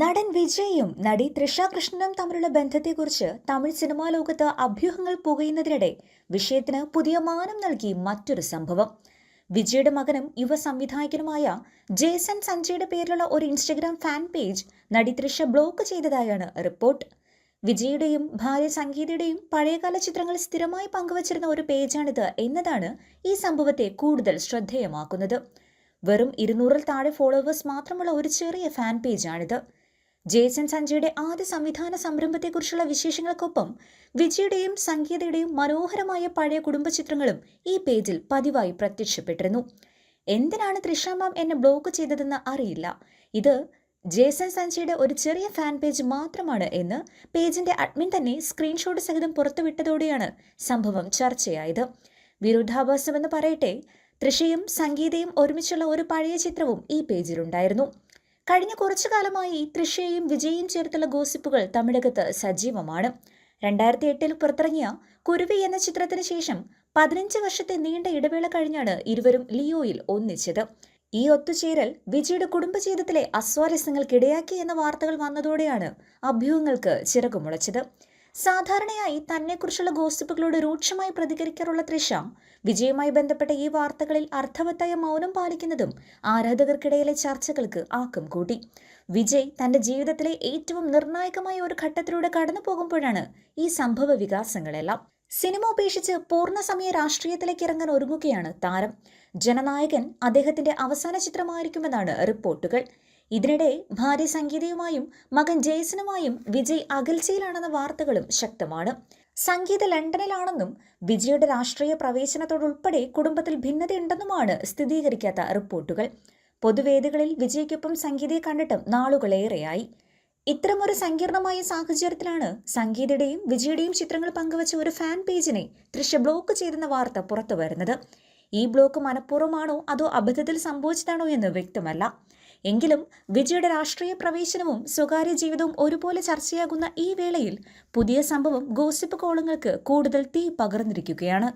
നടൻ വിജയും നടി തൃഷ കൃഷ്ണനും തമ്മിലുള്ള ബന്ധത്തെക്കുറിച്ച് തമിഴ് സിനിമാ ലോകത്ത് അഭ്യൂഹങ്ങൾ പുകയുന്നതിനിടെ വിഷയത്തിന് പുതിയ മാനം നൽകി മറ്റൊരു സംഭവം. വിജയുടെ മകനും യുവ സംവിധായകനുമായ ജേസൺ സഞ്ജയുടെ പേരിലുള്ള ഒരു ഇൻസ്റ്റഗ്രാം ഫാൻ പേജ് നടി തൃഷ ബ്ലോക്ക് ചെയ്തതായാണ് റിപ്പോർട്ട്. വിജയുടെയും ഭാര്യ സംഗീതയുടെയും പഴയകാല ചിത്രങ്ങൾ സ്ഥിരമായി പങ്കുവച്ചിരുന്ന ഒരു പേജാണിത് എന്നതാണ് ഈ സംഭവത്തെ കൂടുതൽ ശ്രദ്ധേയമാക്കുന്നത്. വെറും ഇരുന്നൂറിൽ താഴെ ഫോളോവേഴ്സ് മാത്രമുള്ള ഒരു ചെറിയ ഫാൻ പേജാണിത്. ജേസൺ സഞ്ജയുടെ ആദ്യ സംവിധാന സംരംഭത്തെക്കുറിച്ചുള്ള വിശേഷങ്ങൾക്കൊപ്പം വിജയുടെയും സംഗീതയുടെയും മനോഹരമായ പഴയ കുടുംബ ചിത്രങ്ങളും ഈ പേജിൽ പതിവായി പ്രത്യക്ഷപ്പെട്ടിരുന്നു. എന്തിനാണ് തൃഷാമാം എന്നെ ബ്ലോക്ക് ചെയ്തതെന്ന് അറിയില്ല. ഇത് ജേസൺ സഞ്ജയുടെ ഒരു ചെറിയ ഫാൻ പേജ് മാത്രമാണ് എന്ന് പേജിന്റെ അഡ്മിൻ തന്നെ സ്ക്രീൻഷോട്ട് സഹിതം പുറത്തുവിട്ടതോടെയാണ് സംഭവം ചർച്ചയായത്. വിരുദ്ധാഭാസമെന്ന് പറയട്ടെ തൃഷയും സംഗീതയും ഒരുമിച്ചുള്ള ഒരു പഴയ ചിത്രവും ഈ പേജിലുണ്ടായിരുന്നു. കഴിഞ്ഞ കുറച്ചു കാലമായി തൃശയും വിജയും ചേർത്തുള്ള ഗോസിപ്പുകൾ തമിഴകത്ത് സജീവമാണ്. രണ്ടായിരത്തി എട്ടിൽ പുറത്തിറങ്ങിയ കുരുവി എന്ന ചിത്രത്തിന് ശേഷം പതിനഞ്ച് വർഷത്തെ നീണ്ട ഇടവേള കഴിഞ്ഞാണ് ഇരുവരും ലിയോയിൽ ഒന്നിച്ചത്. ഈ ഒത്തുചേരൽ വിജയുടെ കുടുംബജീവിതത്തിലെ അസ്വാരസ്യങ്ങൾക്കിടയാക്കി എന്ന വാർത്തകൾ വന്നതോടെയാണ് അഭ്യൂഹങ്ങൾക്ക് ചിറകുമുളച്ചത്. സാധാരണയായി തന്നെക്കുറിച്ചുള്ള ഗോസിപ്പുകളോട് രൂക്ഷമായി പ്രതികരിക്കാറുള്ള തൃഷ വിജയവുമായി ബന്ധപ്പെട്ട ഈ വാർത്തകളിൽ അർത്ഥവത്തായ മൗനം പാലിക്കുന്നതും ആരാധകർക്കിടയിലെ ചർച്ചകൾക്ക് ആക്കം കൂട്ടി. വിജയ് തന്റെ ജീവിതത്തിലെ ഏറ്റവും നിർണായകമായ ഒരു ഘട്ടത്തിലൂടെ കടന്നു പോകുമ്പോഴാണ് ഈ സംഭവ വികാസങ്ങളെല്ലാം. സിനിമ ഉപേക്ഷിച്ച് പൂർണസമയ രാഷ്ട്രീയത്തിലേക്ക് ഇറങ്ങാൻ ഒരുങ്ങുകയാണ് താരം. ജനനായകൻ അദ്ദേഹത്തിന്റെ അവസാന ചിത്രമായിരിക്കുമെന്നാണ് റിപ്പോർട്ടുകൾ. ഇതിനിടെ ഭാര്യ സംഗീതയുമായും മകൻ ജേസനുമായും വിജയ് അകൽച്ചയിലാണെന്ന വാർത്തകളും ശക്തമാണ്. സംഗീത ലണ്ടനിലാണെന്നും വിജയുടെ രാഷ്ട്രീയ പ്രവേശനത്തോടുൾപ്പെടെ കുടുംബത്തിൽ ഭിന്നതയുണ്ടെന്നുമാണ് സ്ഥിരീകരിക്കാത്ത റിപ്പോർട്ടുകൾ. പൊതുവേദികളിൽ വിജയ്ക്കൊപ്പം സംഗീതയെ കണ്ടിട്ടും നാളുകളേറെയായി. ഇത്തരമൊരു സങ്കീർണമായ സാഹചര്യത്തിലാണ് സംഗീതയുടെയും വിജയുടെയും ചിത്രങ്ങൾ പങ്കുവച്ച ഒരു ഫാൻ പേജിനെ തൃശ ബ്ലോക്ക് ചെയ്തെന്ന വാർത്ത പുറത്തു വരുന്നത് ഈ ബ്ലോക്ക് മനഃപൂർവമാണോ അതോ അബദ്ധത്തിൽ സംഭവിച്ചതാണോ എന്ന് വ്യക്തമല്ല. എങ്കിലും വിജയുടെ രാഷ്ട്രീയ പ്രവേശനവും സ്വകാര്യ ജീവിതവും ഒരുപോലെ ചർച്ചയാകുന്ന ഈ വേളയിൽ പുതിയ സംഭവം ഗോസിപ്പ് കോളങ്ങൾക്ക് കൂടുതൽ തീ പകർന്നിരിക്കുകയാണ്.